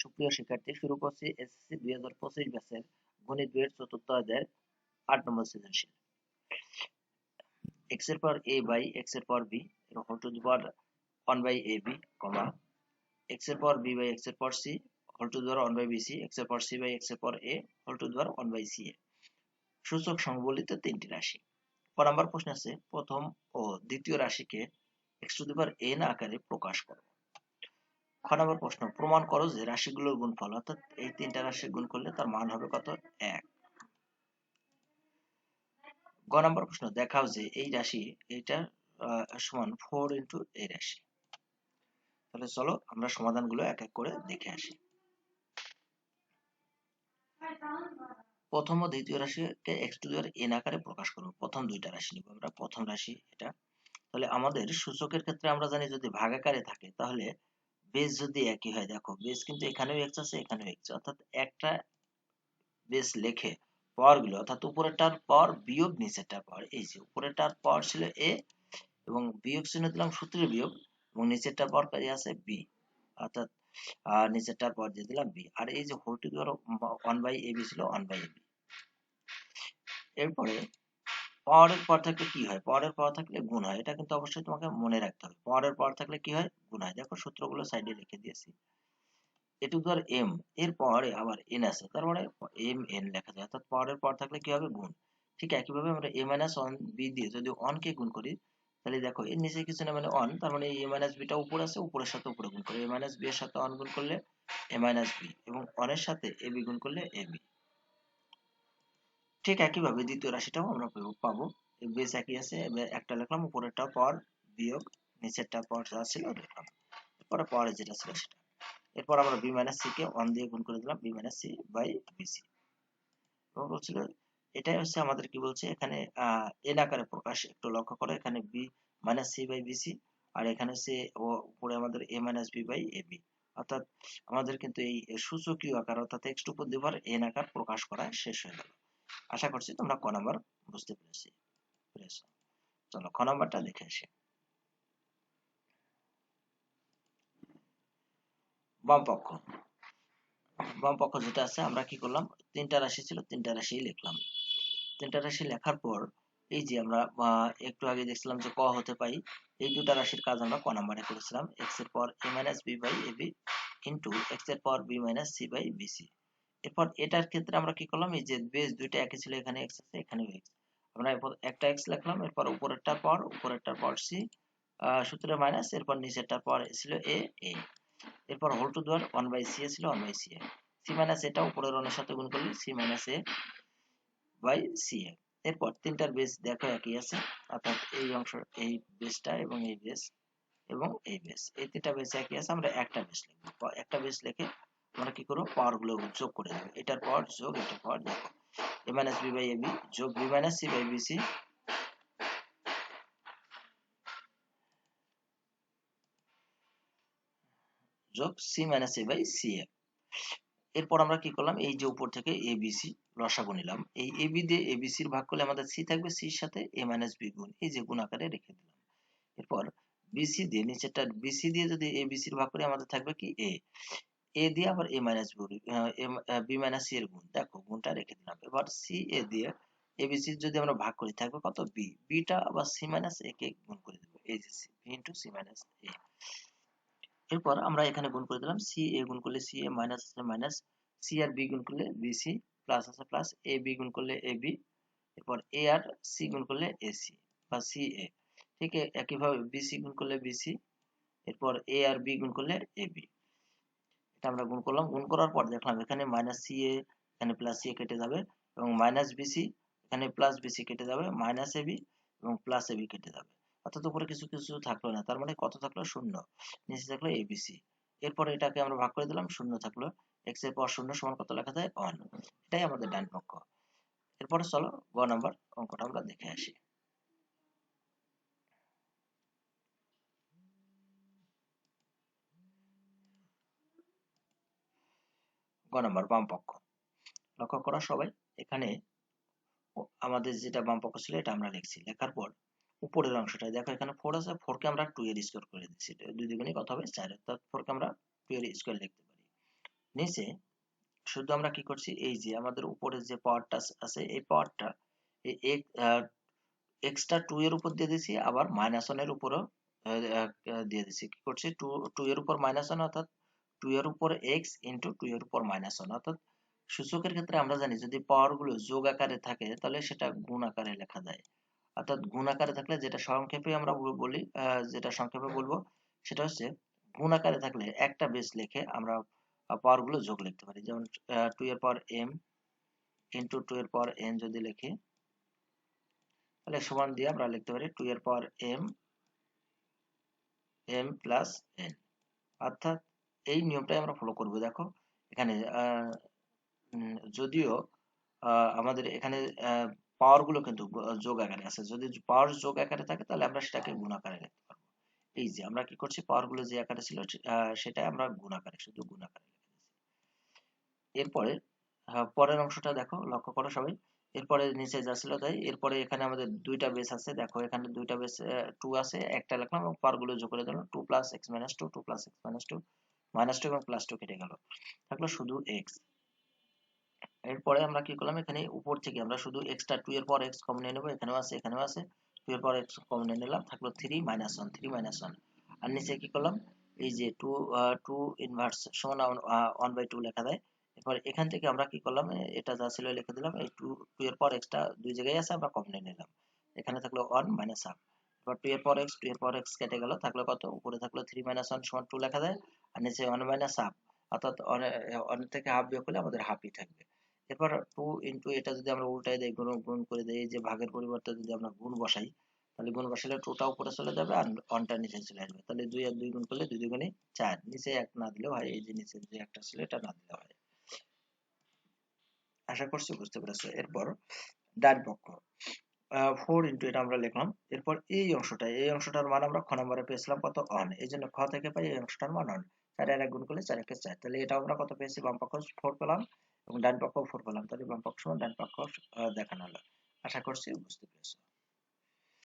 সুপ্রিয় শিক্ষার্থী শুরু করছি এসএসসি দুই হাজার পঁচিশ ব্যাচের গণিত বইয়ের চতুর্থ অধ্যায়ের আট নম্বর সৃজনশীল। এক্সের পর এ বাই এক্সের পর B whole to the power one by A B comma এক্সের পর বি বাই এক্সের পর C whole to power one by B C এক্সের পর সি বাই এক্সের পর A whole to power one by C A সূচক সংবলিত তিনটি রাশি। ক নাম্বার প্রশ্ন আছে, প্রথম ও দ্বিতীয় রাশিকে X to the power N আকারে প্রকাশ করো। খ নম্বর প্রশ্ন, প্রমাণ করো যে রাশিগুলোর গুণফল, অর্থাৎ এই তিনটা রাশি গুণ করলে তার মান হবে কত? এক। গ নম্বর প্রশ্ন, দেখাও যে এই রাশি এইটার সমান ফোর ইন্টু এই রাশি। তাহলে চলো আমরা সমাধানগুলো এক এক করে দেখে আসি। প্রথম ও দ্বিতীয় রাশিকে এক্স টু দেওয়ার এন আকারে প্রকাশ করব প্রথম দুইটা রাশি নিব আমরা, প্রথম রাশি এটা। তাহলে আমাদের সূচকের ক্ষেত্রে আমরা জানি যদি ভাগাকারে থাকে, তাহলে বেস যদি একই হয়, দেখো বেস কিন্তু এখানেও এক্স আছে, এখানেও এক্স অর্থাৎ একটা বেস লেখে গুলো অর্থাৎ উপরেরটার পর বিয়োগ, নিচেরটার পর। এই যে উপরেরটার পর ছিল এ এবং বিয়োগ চিহ্ন দিলাম সূত্রের বিয়োগ এবং নিচেরটার পর কাজে আছে বি অর্থাৎ, আর নিচেরটার পর দিয়ে দিলাম বি আর এই যে whole to one by A B ছিল ওয়ান বাই এ বি এরপরে পাওয়ারের পর থাকলে কি হয়? পাওয়ারের পর থাকলে গুণ হয়। এটা কিন্তু অবশ্যই তোমাকে মনে রাখতে হবে। পাওয়ারের পর থাকলে কি হয়? গুণ হয়। দেখো সূত্রগুলো সাইডে লিখে দিয়েছি। এ ধর এম এর পরে আবার এন আছে। তার মানে এম এন লেখা যায়। অর্থাৎ পাওয়ারের পর থাকলে কি হবে? গুণ। ঠিক একইভাবে আমরা এ মাইনাস ওয়ান বি দিয়ে যদি কে গুণ করি, তাহলে দেখো এর নিচে কিছু না মানে ওয়ান তার মানে এ মাইনাস বিটা উপরে আছে, উপরের সাথে উপরে গুণ করে। এ মাইনাস বি এর সাথে ওয়ান গুণ করলে এ মাইনাস বি এবং ওয়ানের সাথে এ বি গুণ করলে এ বি ঠিক একইভাবে দ্বিতীয় রাশিটাও আমরা পাবো। বেস একই আছে একটা লিখলাম উপরেরটা পর বিয়োগ নিচেরটা পর যা ছিল লিখলাম। এরপরে পরে যেটা ছিল সেটা। এরপর আমরা বি মাইনাস সি কে ওয়ান দিয়ে গুণ করে দিলাম B minus C by BC বলছিল, এটাই হচ্ছে আমাদের কি বলছে, এখানে এন আকারে প্রকাশ, একটু লক্ষ্য করো, এখানে B minus C by BC আর এখানে হচ্ছে উপরে আমাদের A minus B by A B অর্থাৎ আমাদের কিন্তু এই সূচকীয় আকার, অর্থাৎ এক্স টু পর এন আকার প্রকাশ করা শেষ হয়ে গেল। আশা করছি তোমরা ক নাম্বার বুঝতে পেরেছি, পেরেছ। চলো খ নাম্বারটা দেখে আসি। বাম পক্ষ বাম পক্ষ যেটা আছে, আমরা কি করলাম? তিনটা রাশি ছিল, তিনটা রাশি লিখলাম। তিনটা রাশি লেখার পর, এই যে আমরা একটু আগে দেখছিলাম যে ক হতে পাই, এই দুটা রাশির কাজ আমরা ক নাম্বারে করেছিলাম। এক্সের পর A minus B by A B into এক্সের পর B minus C by BC এরপর এটার ক্ষেত্রে আমরা কি করলাম? এই যে বেস দুইটা একই ছিল, এখানে এক্স আছে এখানেও এক্স আমরা এরপর একটা এক্স লিখলাম, এরপর উপরেরটার পর উপরেরটার পর সি সূত্রে মাইনাস এরপর নিচেরটার পর ছিল এ এ এরপর হোল টু দেওয়ার ওয়ান বাই সি ছিল one by C A C minus এটা উপরের অনের সাথে গুণ করলে C minus A by C A এরপর তিনটার বেস দেখো একই আছে, অর্থাৎ এই অংশ, এই বেসটা এবং এই বেস এবং এই বেস এই তিনটা বেস একই আছে, আমরা একটা বেস লিখব। একটা বেস লিখে আমরা কি করব পাওয়ারগুলো যোগ করে দেবো এটার পর যোগ, এটার পর দেখো A minus B by A যোগ B minus C by B যোগ C minus A by C A এরপর আমরা কি করলাম? এই যে উপর থেকে এ বি সি লসাগু নিলাম। এই এ বি দিয়ে এ বি সির ভাগ করলে আমাদের সি থাকবে সির সাথে এ মাইনাস বি গুণ। এই যে গুণ আকারে রেখে দিলাম। এরপর বিসি দিয়ে, নিচেরটা বিসি দিয়ে যদি এ বি সির ভাগ করি, আমাদের থাকবে কি? এ এ দিয়ে আবার A minus B minus C এর গুণ। দেখো, গুণটা রেখে দিলাম। এবার সি এ দিয়ে এ বি সি যদি আমরা ভাগ করি, থাকবে কত? বি বিটা আবার সি মাইনাস এ কে গুণ করে দেবো। এই যে C B into C minus A এরপর আমরা এখানে গুণ করে দিলাম। সি এ গুণ করলে সি এ মাইনাস আছে মাইনাস সি আর বি গুণ করলে বি সি প্লাস আছে প্লাস এ বি গুণ করলে এ বি এরপর এ আর সি গুণ করলে এ সি বা সি এ ঠিক একইভাবে বি সি গুণ করলে বি সি এরপর এ আর বি গুণ করলে এ বি এটা আমরা গুণ করলাম। গুণ করার পর দেখলাম এখানে মাইনাস সি এ এখানে প্লাস সি এ কেটে যাবে এবং মাইনাস বিসি এখানে প্লাস বিসি কেটে যাবে মাইনাস এবি এবং প্লাস এবি কেটে যাবে। অর্থাৎ উপরে কিছু কিছু থাকল না, তার মানে কত থাকল? শূন্য। নিচে থাকল এবিসি এরপর এটাকে আমরা ভাগ করে দিলাম, শূন্য থাকল। এক্সের পর শূন্য সমান কত লেখা যায়? ওয়ান এটাই আমাদের ডান পক্ষ এরপরে চলো, গ নাম্বার অঙ্কটা আমরা দেখে আসি। গ নাম্বার বাম পক্ষ লক্ষ্য করা সবাই, এখানে আমাদের যেটা বাম পক্ষ ছিল এটা আমরা লিখছি। লেখার পর উপরের অংশটা, দেখো এখানে ফোর আছে ফোরকে আমরা টু এর স্কোয়ার করে দিচ্ছি। দুই দ্বিগুণে কত হবে? চার। অর্থাৎ ফোরকে আমরা টু এর স্কোয়ার লিখতে পারি। নিচে শুধু আমরা কি করছি? এই যে আমাদের উপরে যে পাওয়ারটা আছে, এই পাওয়ারটা এক্সট্রা টু এর উপর দিয়ে দিছি আবার মাইনাস ওয়ানের উপরও দিয়ে দিছি কি করছি? টু টু এর উপর মাইনাস ওয়ান অর্থাৎ টু এর উপর ইন্টু টু এর উপর মাইনাস ওয়ান অর্থাৎ সূচকের ক্ষেত্রে আমরা জানি যদি পাওয়ারগুলো যোগ আকারে থাকে, তাহলে সেটা গুণ আকারে লেখা যায়। অর্থাৎ গুণ আকারে থাকলে যেটা সংক্ষেপে আমরা বলি যেটা সংক্ষেপে বলব, সেটা হচ্ছে গুণ আকারে থাকলে একটা বেস লিখে আমরা পাওয়ারগুলো যোগ লিখতে পারি। যেমন টু এর পাওয়ার এম ইন্টু টু এর পাওয়ার এন যদি লিখি, তাহলে সমান দিয়ে আমরা লিখতে পারি টু এর power M M plus N অর্থাৎ এই নিয়মটাই আমরা ফলো করব। দেখো, এখানে যদিও আমাদের এখানে পাওয়ারগুলো কিন্তু যোগ আকারে আছে। যদি পাওয়ার যোগ আকারে থাকে, তাহলে আমরা সেটাকে গুণ আকারে লিখতে পারব। এই যে, আমরা কি করছি? পাওয়ারগুলো যে আকারে ছিল সেটা আমরা গুণ আকারে, শুধু গুণ আকারে এরপরে পরের অংশটা দেখো, লক্ষ্য করো সবাই। এরপরে নিচে যা ছিল তাই, এরপরে এখানে আমাদের দুইটা বেস আছে। দেখো, এখানে দুইটা বেস টু আছে, একটা লিখলাম এবং পাওয়ারগুলো যোগ করে দিলাম। Two plus X minus two two plus X minus two minus two এবং প্লাস টু কেটে গেল। থাকল শুধু এক্স এরপরে আমরা কি করলাম? এখানে উপর থেকে আমরা শুধু এক্সট্রা টু এর পর এক্স কমন নিয়ে নেব। এখানেও আছে এখানেও আছে। টু এর পর এক্স কমন নিয়ে নিলাম, থাকল three minus one three minus one আর নিচে কি করলাম? এই যে টু টু ইনভার্স সমান ওয়ান বাই টু লেখা দেয়। এরপর এখান থেকে আমরা কি করলাম? এটা যা ছিল লিখে দিলাম, এই টু টু এর পর এক্সটা দুই জায়গায় আছে, আমরা কমন নিয়ে নিলাম। এখানে থাকল ওয়ান মাইনাস হাফ এরপর টু এর পর এক্স টু এর পর এক্স কেটে গেল, থাকল কত? উপরে থাকল থ্রি মাইনাস ওয়ান সমান টু লেখা দেয়। আর নিচে ওয়ান মাইনাস হাফ অর্থাৎ অনেক থেকে হাফ বিয়োগ করলে আমাদের হাফই থাকবে। এরপর টু ইন্টু এটা যদি আমরা উল্টাই দেই, গুণ গুণ করে দেই যে ভাগের পরিবর্তে যদি আমরা গুণ বসাই, তাহলে গুণ বসালে টুটা উপরে চলে যাবে আর ওয়ানটা নিচে চলে আসবে। তাহলে দুই আর দুই গুণ করলে দুই দুগুণে চার। নিচে এক না দিলেও হয়, এই যে নিচে যে একটা ছিল, এটা না দিলেও হয়। আশা করছি বুঝতে পেরেছ। এরপর ডান পক্ষ। ফোর ইন্টু এটা আমরা লিখলাম। এরপর এই অংশটা, এই অংশটার মান আমরা খ নম্বরে পেয়েছিলাম কত? অন এই জন্য খ থেকে পাই এই অংশটার মান অন চার আর এক গুণ করলে চার একে চার। তাহলে এটা আমরা কত পেয়েছি? বাম পক্ষ ফোর পেলাম এবং ডান পক্ষ ফোর পেলাম। তাহলে বাম পক্ষ ডান পক্ষ দেখানো হলো আশা করছি বুঝতে পেরেছ।